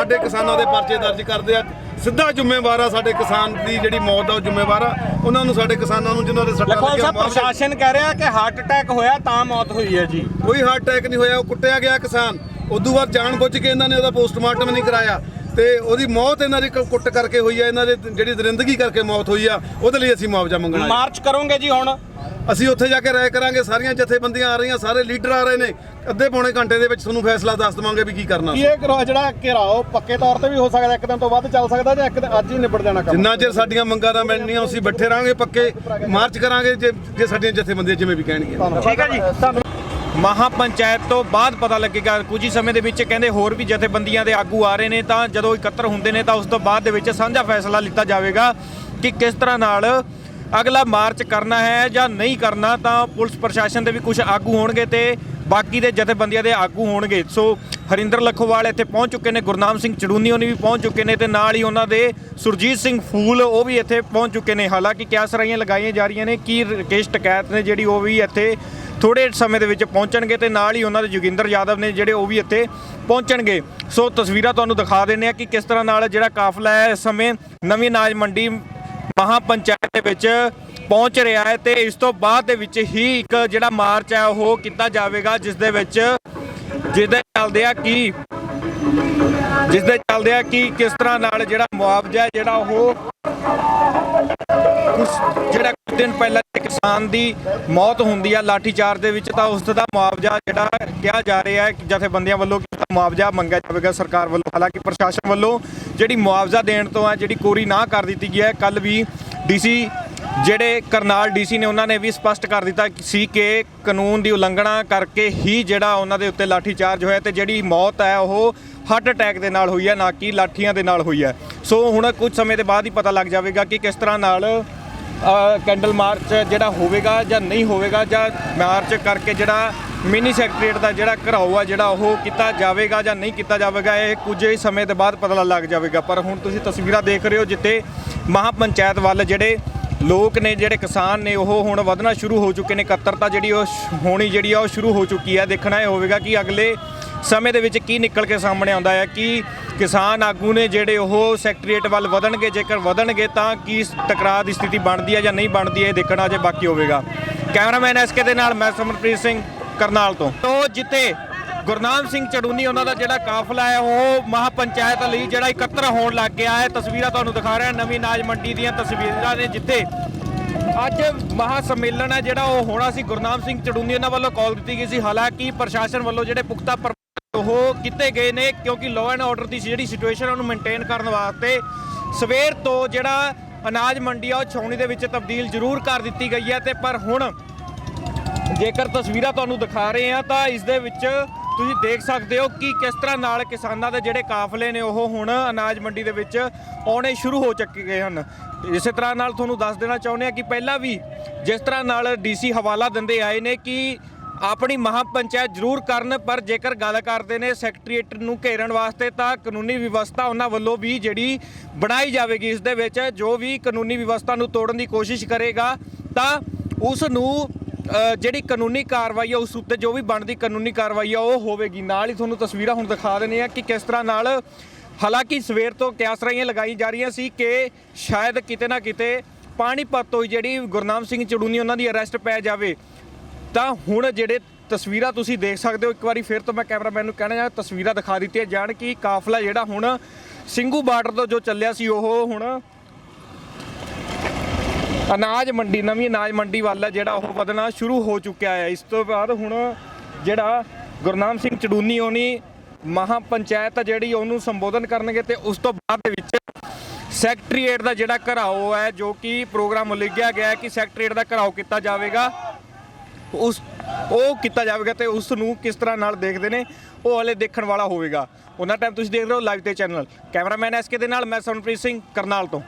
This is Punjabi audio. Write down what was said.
ਸਾਡੇ ਕਿਸਾਨਾਂ ਦੇ ਪਰਚੇ ਦਰਜ ਕਰਦੇ ਆ। ਸਿੱਧਾ ਜ਼ਿੰਮੇਵਾਰ ਆ ਸਾਡੇ ਕਿਸਾਨ ਦੀ ਜਿਹੜੀ ਮੌਤ ਉਹ ਜ਼ਿੰਮੇਵਾਰ ਆ। ਉਹਨਾਂ ਨੂੰ ਸਾਡੇ ਕਿਸਾਨਾਂ ਨੂੰ ਜਿਨ੍ਹਾਂ ਦੇ ਸੱਟਾਂ ਲਖਵਾਲ ਲੱਗੀਆਂ ਸਾਹਿਬ ਮੁਆਵਜ਼ਾ- ਪ੍ਰਸ਼ਾਸਨ ਕਹਿ ਰਿਹਾ ਕਿ ਹਾਰਟ ਅਟੈਕ ਹੋਇਆ ਤਾਂ ਮੌਤ ਹੋਈ ਹੈ ਜੀ। ਕੋਈ ਹਾਰਟ ਅਟੈਕ ਨਹੀਂ ਹੋਇਆ ਉਹ ਕੁੱਟਿਆ ਗਿਆ ਕਿਸਾਨ। ਉਦੋਂ ਬਾਅਦ ਜਾਣ ਬੁੱਝ ਕੇ ਇਹਨਾਂ ਨੇ ਉਹਦਾ ਪੋਸਟਮਾਰਟਮ ਨਹੀਂ ਕਰਾਇਆ। ਤੇ ਉਹਦੀ ਮੌਤ ਇਹਨਾਂ ਦੀ ਕ- ਕੁੱਟ ਕਰਕੇ ਹੋਈ ਆ ਇਹਨਾਂ ਦੇ ਜਿਹੜੀ ਦਰਿੰਦਗੀ ਕਰਕੇ ਮੌਤ ਹੋਈ ਆ ਉਹਦੇ ਲਈ ਅਸੀਂ ਮੁਆਵਜ਼ਾ ਮੰਗਣਾ ਹੈ। ਮਾਰਚ ਕਰੋਗੇ ਜੀ ਹੁਣ। ਅਸੀਂ ਉੱਥੇ ਜਾ ਕੇ ਰਾਏ ਕਰਾਂਗੇ ਸਾਰੀਆਂ ਜਥੇਬੰਦੀਆਂ ਆ ਰਹੀਆਂ ਸਾਰੇ ਲੀਡਰ ਆ ਰਹੇ ਨੇ। ਅੱਧੇ ਪੌਣੇ ਘੰਟੇ ਦੇ ਵਿੱਚ ਤੁਹਾਨੂੰ ਫੈਸਲਾ ਦੱਸ ਦਵਾਂਗੇ ਵੀ ਕੀ ਕਰਨਾ। ਕੀ ਇਹ ਕਰੋ ਜਿਹੜਾ ਘਿਰਾਓ ਪੱਕੇ ਤੌਰ ਤੇ ਵੀ ਹੋ ਸਕਦਾ ਇੱਕ ਦਿਨ ਤੋਂ ਵੱਧ ਚੱਲ ਸਕਦਾ ਜਾਂ ਇੱਕ ਦਿਨ ਅੱਜ ਹੀ ਨਿਬੜ ਜਾਣਾ ਕੰਮ? ਜਿੰਨਾ ਚਿਰ ਸਾਡੀਆਂ ਮੰਗਾਂ ਨਾ ਮਿਲਣੀਆਂ ਅਸੀਂ ਬੈਠੇ ਰਾਂਗੇ ਪੱਕੇ ਮਾਰਚ ਕਰਾਂਗੇ ਜੇ ਜੇ ਸਾਡੀਆਂ ਜਥੇਬੰਦੀਆਂ ਜਿਵੇਂ ਵੀ ਕਹਿਣਗੀਆਂ। ਠੀਕ ਹੈ ਜੀ। ਧੰਨਵਾਦ। ਮਹਾ ਪੰਚਾਇਤ ਤੋਂ ਬਾਅਦ ਪਤਾ ਲੱਗੇਗਾ ਕੁਝ ਹੀ ਸਮੇਂ ਦੇ ਵਿੱਚ ਕਹਿੰਦੇ ਹੋਰ ਵੀ ਜਥੇਬੰਦੀਆਂ ਦੇ ਆਗੂ ਆ ਰਹੇ ਨੇ ਤਾਂ ਜਦੋਂ ਇਕੱਤਰ ਹੁੰਦੇ ਨੇ ਤਾਂ ਉਸ ਤੋਂ ਬਾਅਦ ਦੇ ਵਿੱਚ ਸਾਂਝਾ ਫੈਸਲਾ ਲਿੱਤਾ ਜਾਵੇਗਾ ਕਿ ਕਿਸ ਤਰ੍ਹਾਂ ਨਾਲ ਅਗਲਾ ਮਾਰਚ ਕਰਨਾ ਹੈ ਜਾਂ ਨਹੀਂ ਕਰਨਾ, ਤਾਂ ਪੁਲਿਸ ਪ੍ਰਸ਼ਾਸਨ ਦੇ ਵੀ ਕੁਝ ਆਗੂ ਹੋਣਗੇ ਤੇ ਬਾਕੀ ਦੇ ਜਥੇਬੰਦੀਆਂ ਦੇ ਆਗੂ ਹੋਣਗੇ। ਸੋ ਹਰਿੰਦਰ ਲਖੋਵਾਲ ਇੱਥੇ ਪਹੁੰਚ ਚੁੱਕੇ ਨੇ, ਗੁਰਨਾਮ ਸਿੰਘ ਚੜੂਨੀ ਉਹਨੇ ਵੀ ਪਹੁੰਚ ਚੁੱਕੇ ਨੇ ਤੇ ਨਾਲ ਹੀ ਉਹਨਾਂ ਦੇ ਸੁਰਜੀਤ ਸਿੰਘ ਫੂਲ ਉਹ ਵੀ ਇੱਥੇ ਪਹੁੰਚ ਚੁੱਕੇ ਨੇ। ਹਾਲਾਂਕਿ ਕਿਆ ਸਰਾਈਆਂ ਲਗਾਈਆਂ ਜਾ ਰਹੀਆਂ ਨੇ, ਕੀ ਰਕੇਸ਼ ਟਕੈਤ ਨੇ ਜਿਹੜੀ ਉਹ ਵੀ ਇੱਥੇ ਥੋੜੇ ਸਮੇਂ ਦੇ ਵਿੱਚ ਪਹੁੰਚਣਗੇ ਤੇ ਨਾਲ ਹੀ ਉਹਨਾਂ ਦੇ ਜੋਗਿੰਦਰ ਯਾਦਵ ਨੇ ਜਿਹੜੇ ਉਹ ਵੀ ਇੱਥੇ ਪਹੁੰਚਣਗੇ। ਸੋ ਤਸਵੀਰਾਂ ਤੁਹਾਨੂੰ ਦਿਖਾ ਦਿੰਦੇ ਆ ਕਿ ਕਿਸ ਤਰ੍ਹਾਂ ਨਾਲ ਜਿਹੜਾ ਕਾਫਲਾ ਹੈ, ਇਸ ਸਮੇਂ ਨਵੀਂ ਅਨਾਜ ਮੰਡੀ ਮਹਾ ਪੰਚਾਇਤ ਦੇ ਵਿੱਚ ਪਹੁੰਚ ਰਿਹਾ ਹੈ ਤੇ ਇਸ ਤੋਂ ਬਾਅਦ ਦੇ ਵਿੱਚ ਹੀ ਇੱਕ ਜਿਹੜਾ ਮਾਰਚ ਹੈ ਉਹ ਕੀਤਾ ਜਾਵੇਗਾ, ਜਿਸ ਦੇ ਵਿੱਚ ਜਿਸਦੇ ਚੱਲਦੇ ਆ ਕਿ ਜਿਸ ਦੇ ਚੱਲਦੇ ਆ ਕਿ ਕਿਸ ਤਰ੍ਹਾਂ ਨਾਲ ਜਿਹੜਾ ਮੁਆਵਜ਼ਾ ਜਿਹੜਾ ਉਹ ਕੁਛ ਜਿਹੜਾ ਕੁਝ ਦਿਨ ਪਹਿਲਾਂ ਕਿਸਾਨ ਦੀ ਮੌਤ ਹੁੰਦੀ ਆ, ਲਾਠੀਚਾਰਜ ਦੇ ਵਿੱਚ, ਤਾਂ ਉਸ ਦਾ ਮੁਆਵਜ਼ਾ ਜਿਹੜਾ ਕਿਹਾ ਜਾ ਰਿਹਾ ਹੈ ਜਥੇਬੰਦੀਆਂ ਵੱਲੋਂ ਕਿ ਮੁਆਵਜ਼ਾ ਮੰਗਿਆ ਜਾਵੇਗਾ ਸਰਕਾਰ ਵੱਲੋਂ। ਹਾਲਾਂਕਿ ਪ੍ਰਸ਼ਾਸਨ ਵੱਲੋਂ ਜਿਹੜੀ ਮੁਆਵਜ਼ਾ ਦੇਣ ਤੋਂ ਹੈ ਜਿਹੜੀ ਕੋਰੀ ਨਾ ਕਰ ਦਿੱਤੀ ਗਈ ਹੈ ਕੱਲ ਵੀ ਡੀਸੀ ਜਿਹੜੇ ਕਰਨਾਲ ਡੀਸੀ ਨੇ, ਉਹਨਾਂ ਨੇ ਵੀ ਸਪਸ਼ਟ ਕਰ ਦਿੱਤਾ ਸੀ ਕਿ ਕਾਨੂੰਨ ਦੀ ਉਲੰਘਣਾ ਕਰਕੇ ਹੀ ਜਿਹੜਾ ਉਹਨਾਂ ਦੇ ਉੱਤੇ ਲਾਠੀਚਾਰਜ ਹੋਇਆ ਤੇ ਜਿਹੜੀ ਮੌਤ ਹੈ, ਉਹ ਹਾਰਟ ਅਟੈਕ ਦੇ ਨਾਲ ਹੋਈ ਹੈ, ਨਾ ਕਿ ਲਾਠੀਆਂ ਦੇ ਨਾਲ ਹੋਈ ਹੈ। ਸੋ ਹੁਣ ਕੁਝ ਸਮੇਂ ਦੇ ਬਾਅਦ ਹੀ ਪਤਾ ਲੱਗ ਜਾਵੇਗਾ ਕਿ ਕਿਸ ਤਰ੍ਹਾਂ ਨਾਲ ਕੈਂਡਲ ਮਾਰਚ ਜਿਹੜਾ ਹੋਵੇਗਾ ਜਾਂ ਨਹੀਂ ਹੋਵੇਗਾ ਜਾਂ ਮਾਰਚ ਕਰਕੇ ਜਿਹੜਾ ਮਿਨੀ ਸੈਕਟਰੀਏਟ ਦਾ ਜਿਹੜਾ ਘਰਾਓ ਆ, ਜਿਹੜਾ ਉਹ ਕੀਤਾ ਜਾਵੇਗਾ ਜਾਂ ਨਹੀਂ ਕੀਤਾ ਜਾਵੇਗਾ, ਇਹ ਕੁਝ ਹੀ ਸਮੇਂ ਦੇ ਬਾਅਦ ਪਤਾ ਲੱਗ ਜਾਵੇਗਾ। ਪਰ ਹੁਣ ਤੁਸੀਂ ਤਸਵੀਰਾਂ ਦੇਖ ਰਹੇ ਹੋ ਜਿੱਥੇ ਮਹਾ ਪੰਚਾਇਤ ਵੱਲ ਜਿਹੜੇ ਲੋਕ ਨੇ, ਜਿਹੜੇ ਕਿਸਾਨ ਨੇ, ਉਹ ਹੁਣ ਵਧਣਾ ਸ਼ੁਰੂ ਹੋ ਚੁੱਕੇ ਨੇ। ਇਕੱਤਰਤਾ ਜਿਹੜੀ ਉਹ ਸ਼- ਹੋਣੀ ਜਿਹੜੀ ਆ, ਉਹ ਸ਼ੁਰੂ ਹੋ ਚੁੱਕੀ ਹੈ ਦੇਖਣਾ ਇਹ ਹੋਵੇਗਾ ਕਿ ਅਗਲੇ ਸਮੇਂ ਦੇ ਵਿੱਚ ਕੀ ਨਿਕਲ ਕੇ ਸਾਹਮਣੇ ਆਉਂਦਾ ਹੈ? ਕਿ ਕਿਸਾਨ ਆਗੂ ਨੇ ਜਿਹੜੇ ਉਹ ਸੈਕਟਰੀਏਟ ਵੱਲ ਵਧਣਗੇ, ਜੇਕਰ ਵਧਣਗੇ ਤਾਂ ਕੀ ਟਕਰਾਅ ਦੀ ਸਥਿਤੀ ਬਣਦੀ ਹੈ ਜਾਂ ਨਹੀਂ ਬਣਦੀ ਹੈ, ਇਹ ਦੇਖਣਾ ਅਜੇ ਬਾਕੀ ਹੋਵੇਗਾ। ਕੈਮਰਾਮੈਨ ਐਸਕੇ ਦੇ ਨਾਲ ਮੈਂ ਸਮਰਪ੍ਰੀਤ ਸਿੰਘ ਕਰਨਾਲ ਤੋਂ। ਤੋਂ ਜਿੱਥੇ ਗੁਰਨਾਮ ਸਿੰਘ ਚੜੂਨੀ, ਉਹਨਾਂ ਦਾ ਜਿਹੜਾ ਕਾਫਲਾ ਹੈ, ਉਹ ਮਹਾ ਪੰਚਾਇਤ ਲਈ ਜਿਹੜਾ ਇਕੱਤਰ ਹੋਣ ਲੱਗ ਗਿਆ ਹੈ। ਤਸਵੀਰਾਂ ਤੁਹਾਨੂੰ ਦਿਖਾ ਰਿਹਾ, ਨਵੀਂ ਅਨਾਜ ਮੰਡੀ ਦੀਆਂ ਤਸਵੀਰਾਂ ਨੇ ਜਿੱਥੇ ਅੱਜ ਮਹਾ ਸੰਮੇਲਨ ਹੈ, ਜਿਹੜਾ ਉਹ ਹੋਣਾ ਸੀ। ਗੁਰਨਾਮ ਸਿੰਘ ਚੜੂਨੀ ਉਹਨਾਂ ਵੱਲੋਂ ਕਾਲ ਦਿੱਤੀ ਗਈ ਸੀ। ਹਾਲਾਂਕਿ ਪ੍ਰਸ਼ਾਸਨ ਵੱਲੋਂ ਜਿਹੜੇ ਪੁਖਤਾ ਉਹ ਕੀਤੇ ਗਏ ਨੇ ਕਿਉਂਕਿ ਲਾਅ ਐਂਡ ਆਰਡਰ ਦੀ ਜਿਹੜੀ ਸਿਚੁਏਸ਼ਨ ਉਹਨੂੰ ਮੇਨਟੇਨ ਕਰਨ ਵਾਸਤੇ ਸਵੇਰ ਤੋਂ ਜਿਹੜਾ ਅਨਾਜ ਮੰਡੀ ਆ ਉਹ ਛਾਉਣੀ ਦੇ ਵਿੱਚ ਤਬਦੀਲ ਜ਼ਰੂਰ ਕਰ ਦਿੱਤੀ ਗਈ ਹੈ ਤੇ ਪਰ ਹੁਣ ਜੇਕਰ ਤਸਵੀਰਾਂ ਤੁਹਾਨੂੰ ਦਿਖਾ ਰਹੇ ਆ ਤਾਂ ਇਸ ਦੇ ਵਿੱਚ ਤੁਸੀਂ ਦੇਖ ਸਕਦੇ ਹੋ ਕਿ ਕਿਸ ਤਰ੍ਹਾਂ ਨਾਲ ਕਿਸਾਨਾਂ ਦੇ ਜਿਹੜੇ ਕਾਫਲੇ ਨੇ ਉਹ ਹੁਣ ਅਨਾਜ ਮੰਡੀ ਦੇ ਵਿੱਚ ਆਉਣੇ ਸ਼ੁਰੂ ਹੋ ਚੁੱਕੇ ਗਏ ਹਨ। ਇਸੇ ਤਰ੍ਹਾਂ ਨਾਲ ਤੁਹਾਨੂੰ ਦੱਸ ਦੇਣਾ ਚਾਹੁੰਦੇ ਆ ਕਿ ਪਹਿਲਾਂ ਵੀ ਜਿਸ ਤਰ੍ਹਾਂ ਨਾਲ ਡੀਸੀ ਹਵਾਲਾ ਦਿੰਦੇ ਆਏ ਨੇ ਕਿ ਆਪਣੀ ਮਹਾ ਪੰਚਾਇਤ ਜ਼ਰੂਰ ਕਰਨ, ਪਰ ਜੇਕਰ ਗੱਲ ਕਰਦੇ ਨੇ ਸੈਕਟਰੀਏਟ ਨੂੰ ਘੇਰਨ ਵਾਸਤੇ, ਤਾਂ ਕਾਨੂੰਨੀ ਵਿਵਸਥਾ ਉਹਨਾਂ ਵੱਲੋਂ ਵੀ ਜਿਹੜੀ ਬਣਾਈ ਜਾਵੇਗੀ। ਇਸ ਦੇ ਵਿੱਚ ਜੋ ਵੀ ਕਾਨੂੰਨੀ ਵਿਵਸਥਾ ਨੂੰ ਤੋੜਨ ਦੀ ਕੋਸ਼ਿਸ਼ ਕਰੇਗਾ, ਤਾਂ ਉਸ ਨੂੰ ਜਿਹੜੀ ਕਾਨੂੰਨੀ ਕਾਰਵਾਈ ਆ, ਉਸ ਉੱਤੇ ਜੋ ਵੀ ਬਣਦੀ ਕਾਨੂੰਨੀ ਕਾਰਵਾਈ ਆ, ਉਹ ਹੋਵੇਗੀ। ਨਾਲ ਹੀ ਤੁਹਾਨੂੰ ਤਸਵੀਰਾਂ ਹੁਣ ਦਿਖਾ ਦਿੰਦੇ ਆ ਕਿ ਕਿਸ ਤਰ੍ਹਾਂ ਨਾਲ, ਹਾਲਾਂਕਿ ਸਵੇਰ ਤੋਂ ਕਿਆਸ ਰਾਈਆਂ ਲਗਾਈ ਜਾ ਰਹੀਆਂ ਸੀ ਕਿ ਸ਼ਾਇਦ ਕਿਤੇ ਨਾ ਕਿਤੇ ਪਾਣੀਪਤ ਤੋਂ ਹੀ ਜਿਹੜੀ ਗੁਰਨਾਮ ਸਿੰਘ ਚੜੂਨੀ, ਉਹਨਾਂ ਦੀ ਅਰੈਸਟ ਪੈ ਜਾਵੇ। ਤਾਂ ਹੁਣ ਜਿਹੜੇ ਤਸਵੀਰਾਂ ਤੁਸੀਂ ਦੇਖ ਸਕਦੇ ਹੋ, ਇੱਕ ਵਾਰੀ ਫਿਰ ਤੋਂ ਮੈਂ ਕੈਮਰਾਮੈਨ ਨੂੰ ਕਹਿਣਾ ਚਾਹਾਂ ਤਸਵੀਰਾਂ ਦਿਖਾ ਦਿੱਤੀਆਂ ਜਾਣ ਕਿ ਕਾਫਲਾ ਜਿਹੜਾ ਹੁਣ ਸਿੰਘੂ ਬਾਰਡਰ ਤੋਂ ਜੋ ਚੱਲਿਆ ਸੀ, ਉਹ ਹੁਣ ਅਨਾਜ ਮੰਡੀ, ਨਵੀਂ ਅਨਾਜ ਮੰਡੀ ਵੱਲ ਜਿਹੜਾ ਉਹ ਵਧਣਾ ਸ਼ੁਰੂ ਹੋ ਚੁੱਕਿਆ ਹੈ। ਇਸ ਤੋਂ ਬਾਅਦ ਹੁਣ ਜਿਹੜਾ ਗੁਰਨਾਮ ਸਿੰਘ ਚੜੂਨੀ ਹੋਣੀ ਮਹਾ ਪੰਚਾਇਤ ਆ ਜਿਹੜੀ ਉਹਨੂੰ ਸੰਬੋਧਨ ਕਰਨਗੇ ਤੇ ਉਸ ਤੋਂ ਬਾਅਦ ਦੇ ਵਿੱਚ ਸੈਕਟਰੀਏਟ ਦਾ ਜਿਹੜਾ ਘਰਾਓ ਹੈ, ਜੋ ਕਿ ਪ੍ਰੋਗਰਾਮ ਲਿਖਿਆ ਗਿਆ ਕਿ ਸੈਕਟਰੀਏਟ ਦਾ ਘਰਾਓ ਕੀਤਾ ਜਾਵੇਗਾ। ਉਸ ਉਹ ਕੀਤਾ ਜਾਵੇਗਾ ਤੇ ਉਸ ਨੂੰ ਕਿਸ ਤਰ੍ਹਾਂ ਨਾਲ ਦੇਖਦੇ ਨੇ, ਉਹ ਹਲੇ ਦੇਖਣ ਵਾਲਾ ਹੋਵੇਗਾ। ਉਹਨਾਂ ਟਾਈਮ ਤੁਸੀਂ ਦੇਖ ਰਹੇ ਹੋ ਲਾਈਵ ਤੇ ਚੈਨਲ ਕੈਮਰਾਮੈਨ ਐਸ ਕੇ ਦੇ ਨਾਲ ਮੈਂ ਸਨਪ੍ਰੀਤ ਸਿੰਘ, ਕਰਨਾਲ ਤੋਂ।